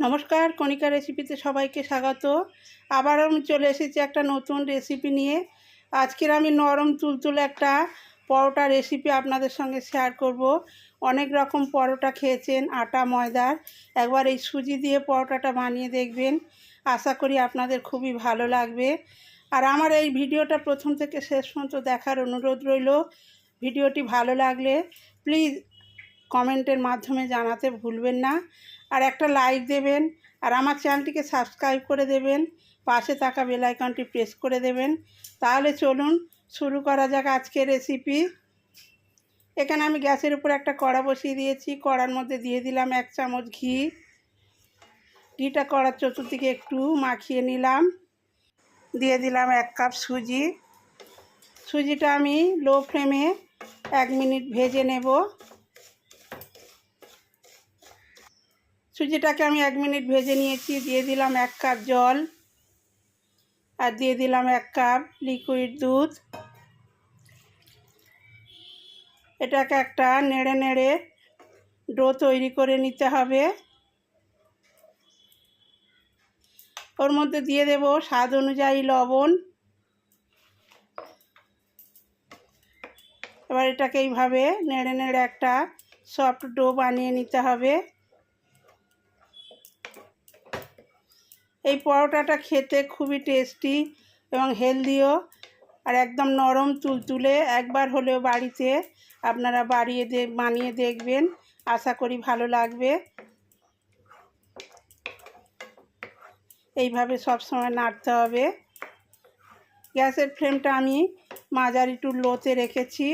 নমস্কার, কণিকা রেসিপিতে সবাইকে স্বাগত। আবার আমি চলে এসেছি একটা নতুন রেসিপি নিয়ে। আজকের আমি নরম তুলতুলে একটা পরোটা রেসিপি আপনাদের সঙ্গে শেয়ার করব। অনেক রকম পরোটা খেয়েছেন, আটা, ময়দার। একবার এই সুজি দিয়ে পরোটাটা বানিয়ে দেখবেন। আশা করি আপনাদের খুবই ভালো লাগবে। আর আমার এই ভিডিওটা প্রথম থেকে শেষ পর্যন্ত দেখার অনুরোধ রইল। ভিডিওটি ভালো লাগলে প্লিজ কমেন্টের মাধ্যমে জানাতে ভুলবেন না। আর একটা লাইক দেবেন। আর আমার চ্যানেলটিকে সাবস্ক্রাইব করে দেবেন। পাশে থাকা বেল আইকনটি প্রেস করে দেবেন। তাহলে চলুন, শুরু করা যাক আজকের রেসিপি এখানে আমি গ্যাসের উপর একটা কড়া বসিয়ে দিয়েছি। কড়ার মধ্যে দিয়ে দিলাম এক চামচ ঘি। ঘিটা কড়ার চতুর্দিকে একটু মাখিয়ে নিলাম। দিয়ে দিলাম এক কাপ সুজি। সুজিটা আমি লো ফ্লেমে এক মিনিট ভেজে নেব। সুজিটাকে আমি এক মিনিট ভেজে নিয়েছি। দিয়ে দিলাম এক কাপ জল আর দিয়ে দিলাম এক কাপ লিকুইড দুধ। এটাকে একটা নেড়ে নেড়ে ডো তৈরি করে নিতে হবে। ওর মধ্যে দিয়ে দেব স্বাদ অনুযায়ী লবণ। এবার এটাকে এইভাবে নেড়ে নেড়ে একটা সফট ডো বানিয়ে নিতে হবে। এই পরোটাটা খেতে খুবই টেস্টি এবং হেলদিও আর একদম নরম তুলতুলে একবার হলেও বাড়িতে আপনারা বাড়িয়ে দে, বানিয়ে দেখবেন। আশা করি ভালো লাগবে। এইভাবে সব সময় নাড়তে হবে। গ্যাসের ফ্লেমটা আমি মাঝারি টু লোতে রেখেছি।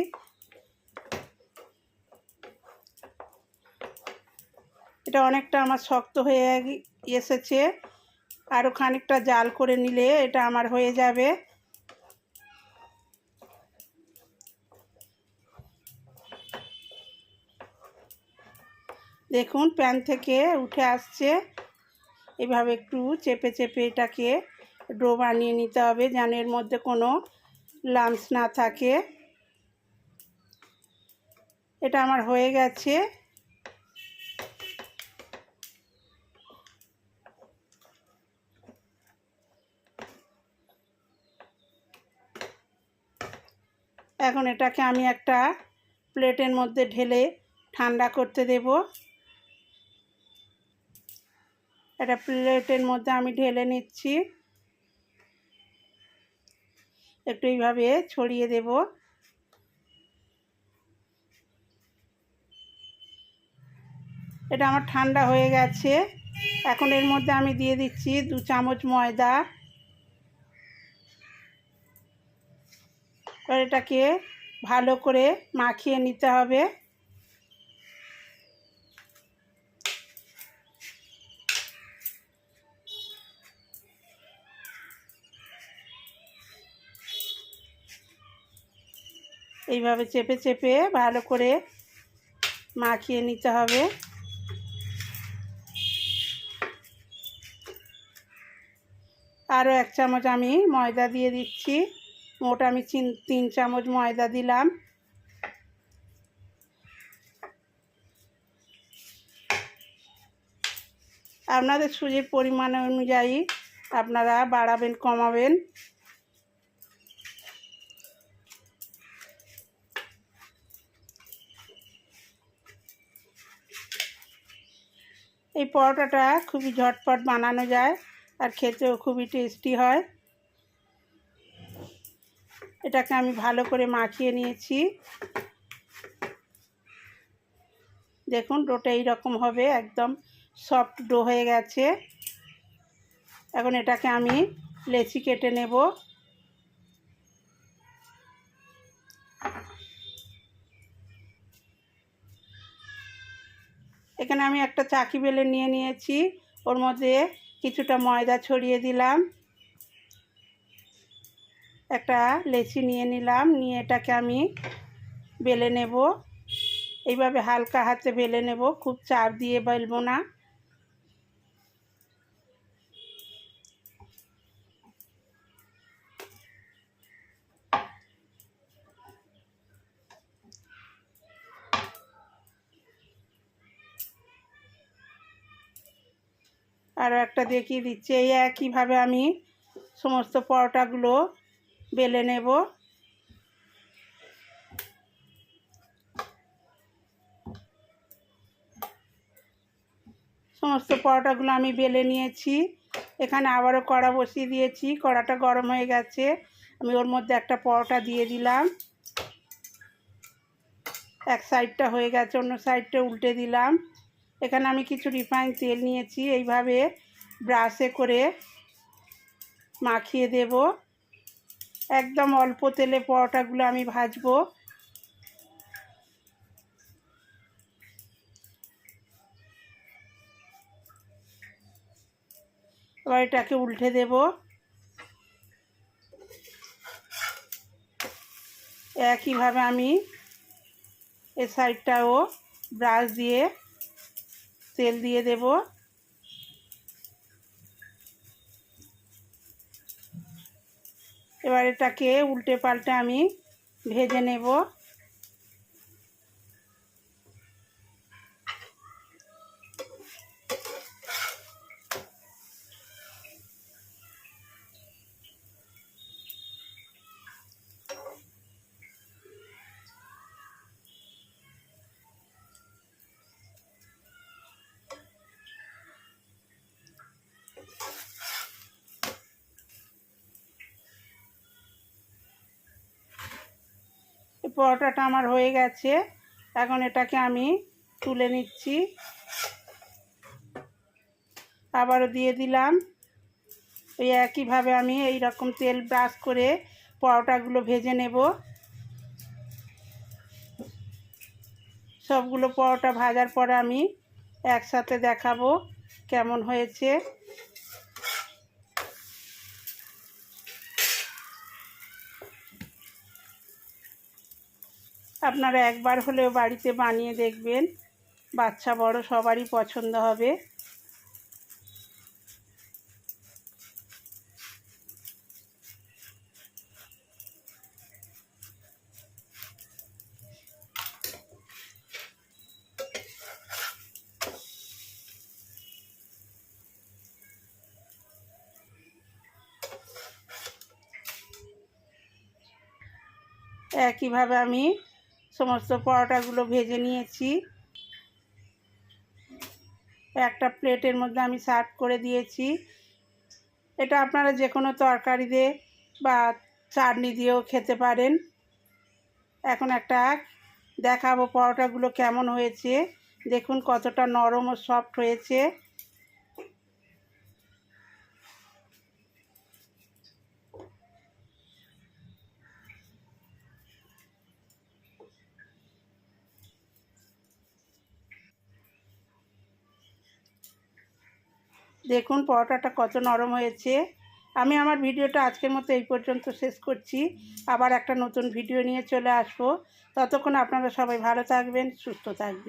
এটা অনেকটা আমার শক্ত হয়ে এসেছে। আরও খানিকটা জাল করে নিলে এটা আমার হয়ে যাবে। দেখুন, প্যান থেকে উঠে আসছে। এভাবে একটু চেপে চেপে এটাকে ডো বানিয়ে নিতে হবে যেন এর মধ্যে কোনো লামস না থাকে। এটা আমার হয়ে গেছে। এখন এটাকে আমি একটা প্লেটের মধ্যে ঢেলে ঠান্ডা করতে দেব। এটা প্লেটের মধ্যে আমি ঢেলে নিচ্ছি। একটু এইভাবে ছড়িয়ে দেব। এটা আমার ঠান্ডা হয়ে গেছে। এখন এর মধ্যে আমি দিয়ে দিচ্ছি দু চামচ ময়দা। এবার ভালো করে মাখিয়ে নিতে হবে। এইভাবে চেপে চেপে ভালো করে মাখিয়ে নিতে হবে। আরও এক চামচ আমি ময়দা দিয়ে দিচ্ছি। মোট আমি তিন তিন চামচ ময়দা দিলাম। আপনাদের সুজির পরিমাণ অনুযায়ী আপনারা বাড়াবেন, কমাবেন। এই পরোটাটা খুবই ঝটপট বানানো যায় আর খেতেও খুবই টেস্টি হয়। এটাকে আমি ভালো করে মাখিয়ে নিয়েছি। দেখুন, ডোটা এইরকম হবে, একদম সফট ডো হয়ে গেছে। এখন এটাকে আমি লেচি কেটে নেব। এখানে আমি একটা চাকি বেলে নিয়ে নিয়েছি। ওর মধ্যে কিছুটা ময়দা ছড়িয়ে দিলাম। একটা লেচি নিয়ে নিলাম, নিয়ে এটাকে আমি বেলে নেব। এইভাবে হালকা হাতে বেলে নেব, খুব চাপ দিয়ে বেলবো না। আরও একটা দেখিয়ে দিচ্ছি, এই একইভাবে আমি সমস্ত পরোটাগুলো বেলে নেব। সমস্ত পরোটাগুলো আমি বেলে নিয়েছি। এখানে আবারও কড়া বসিয়ে দিয়েছি। কড়াটা গরম হয়ে গেছে। আমি ওর মধ্যে একটা পরোটা দিয়ে দিলাম। এক সাইডটা হয়ে গেছে, অন্য সাইডটা উল্টে দিলাম। এখানে আমি কিছু রিফাইন তেল নিয়েছি। এইভাবে ব্রাশে করে মাখিয়ে দেব। একদম অল্প তেলে পরোটাগুলো আমি ভাজবো। এবার এটাকে উল্টে দেব। একইভাবে আমি এ সাইডটাও ব্রাশ দিয়ে তেল দিয়ে দেব। এবার এটাকে উল্টে পাল্টে আমি ভেজে নেব। পরোটাটা আমার হয়ে গেছে। এখন এটাকে আমি তুলে নিচ্ছি। আবারও দিয়ে দিলাম। ওই একইভাবে আমি এই রকম তেল ব্রাশ করে পরোটাগুলো ভেজে নেব। সবগুলো পরোটা ভাজার পরে আমি একসাথে দেখাবো কেমন হয়েছে। আপনারা একবার হলেও বাড়িতে বানিয়ে দেখবেন। বাচ্চা বড় সবারই পছন্দ হবে। একইভাবে আমি সমস্ত পরোটাগুলো ভেজে নিয়েছি। একটা প্লেটের মধ্যে আমি সার্ভ করে দিয়েছি। এটা আপনারা যে কোনো তরকারি দিয়ে বা চাটনি দিয়েও খেতে পারেন। এখন একটা দেখাবো পরোটাগুলো কেমন হয়েছে। দেখুন কতটা নরম ও সফট হয়েছে। দেখুন, পরোটাটা কত নরম হয়েছে। আমি আমার ভিডিওটা আজকের মতো এই পর্যন্ত শেষ করছি। আবার একটা নতুন ভিডিও নিয়ে চলে আসব। ততক্ষণ আপনারা সবাই ভালো থাকবেন, সুস্থ থাকবেন।